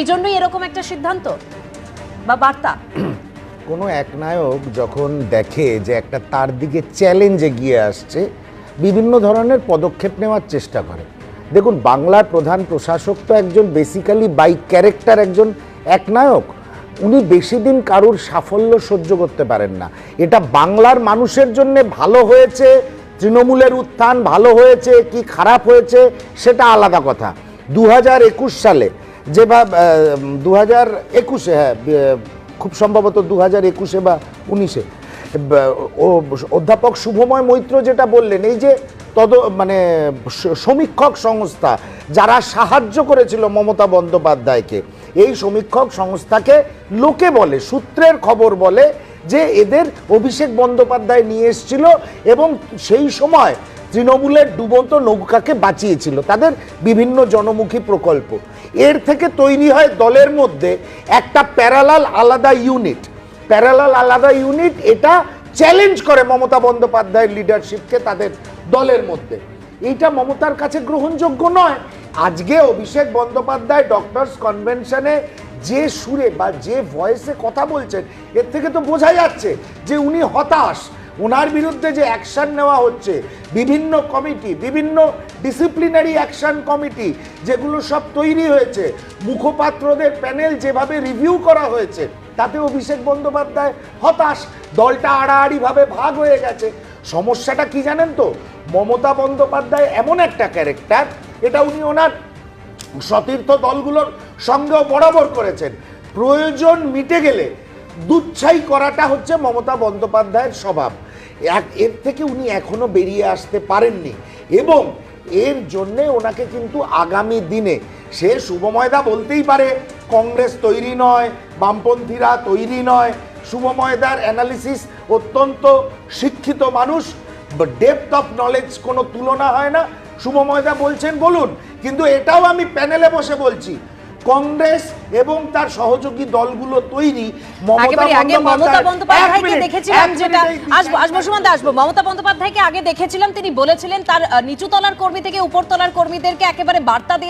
এই জন্যই এরকম একটা সিদ্ধান্ত বা বার্তা? কোনো একনায়ক যখন দেখে যে একটা তার দিকে চ্যালেঞ্জ এগিয়ে আসছে, বিভিন্ন ধরনের পদক্ষেপ নেওয়ার চেষ্টা করে। দেখুন, বাংলার প্রধান প্রশাসক তো একজন বেসিক্যালি বাই ক্যারেক্টার একজন একনায়ক উনি বেশি দিন কারুর সাফল্য সহ্য করতে পারেন না। এটা বাংলার মানুষের জন্য ভালো হয়েছে, তৃণমূলের উত্থান ভালো হয়েছে, কি খারাপ হয়েছে, সেটা আলাদা কথা। দু একুশ সালে যেভাবে দু হাজার একুশে হ্যাঁ খুব সম্ভবত দু হাজার একুশে বা উনিশে অধ্যাপক শুভময় মৈত্র যেটা বললেন, এই যে তদ মানে সমীক্ষক সংস্থা, যারা সাহায্য করেছিল মমতা বন্দ্যোপাধ্যায়কে, এই সমীক্ষক সংস্থাকে লোকে বলে, সূত্রের খবর বলে, যে এদের অভিষেক বন্দ্যোপাধ্যায় নিয়ে এসেছিল এবং সেই সময় তৃণমূলের ডুবন্ত নৌকাকে বাঁচিয়েছিল, তাদের বিভিন্ন জনমুখী প্রকল্প। এর থেকে তৈরি হয় দলের মধ্যে একটা প্যারালাল আলাদা ইউনিট। প্যারালাল আলাদা ইউনিট এটা চ্যালেঞ্জ করে মমতা বন্দ্যোপাধ্যায়ের লিডারশিপকে তাদের দলের মধ্যে। এইটা মমতার কাছে গ্রহণযোগ্য নয়। আজকে অভিষেক বন্দ্যোপাধ্যায় ডক্টরস কনভেনশনে যে সুরে বা যে ভয়েসে কথা বলছেন, এর থেকে তো বোঝা যাচ্ছে যে উনি হতাশ। ওনার বিরুদ্ধে যে অ্যাকশন নেওয়া হচ্ছে, বিভিন্ন কমিটি বিভিন্ন ডিসিপ্লিনারি অ্যাকশন কমিটি যেগুলো সব তৈরি হয়েছে, মুখপাত্রদের প্যানেল যেভাবে রিভিউ করা হয়েছে তাতে অভিষেক বন্দ্যোপাধ্যায় হতাশ। দলটা আড়াআড়িভাবে ভাগ হয়ে গেছে। সমস্যাটা কি জানেন তো? মমতা বন্দ্যোপাধ্যায় এমন একটা ক্যারেক্টার এটা উনি ওনার সতীর্থ দলগুলোর সঙ্গেও বরাবর করেছেন। প্রয়োজন মিটে গেলে দুচ্ছাই করাটা হচ্ছে মমতা বন্দ্যোপাধ্যায়ের স্বভাব। এর থেকে উনি এখনও বেরিয়ে আসতে পারেননি। এবং এর জন্যে ওনাকে কিন্তু আগামী দিনে সে শুভময়দা বলতেই পারে, কংগ্রেস তৈরি নয়, বামপন্থীরা তৈরি নয়। শুভময়দার অ্যানালিসিস অত্যন্ত শিক্ষিত মানুষ ডেপথ অফ নলেজ কোনো তুলনা হয় না। শুভময়দা বলছেন, বলুন, কিন্তু এটাও আমি প্যানেলে বসে বলছি কংগ্রেস এবং তার সহযোগী দলগুলো তৈরি মমতা মমতা বন্দ্যোপাধ্যায়- বন্দ্যোপাধ্যায়কে দেখেছিলাম যেটা মিনিট, আসব আসব সুমন্ত আসব। মমতা বন্দ্যোপাধ্যায়কে আগে দেখেছিলাম তিনি বলেছিলেন তার নিচুতলার কর্মী থেকে উপরতলার কর্মীদেরকে একেবারে বার্তা দিয়ে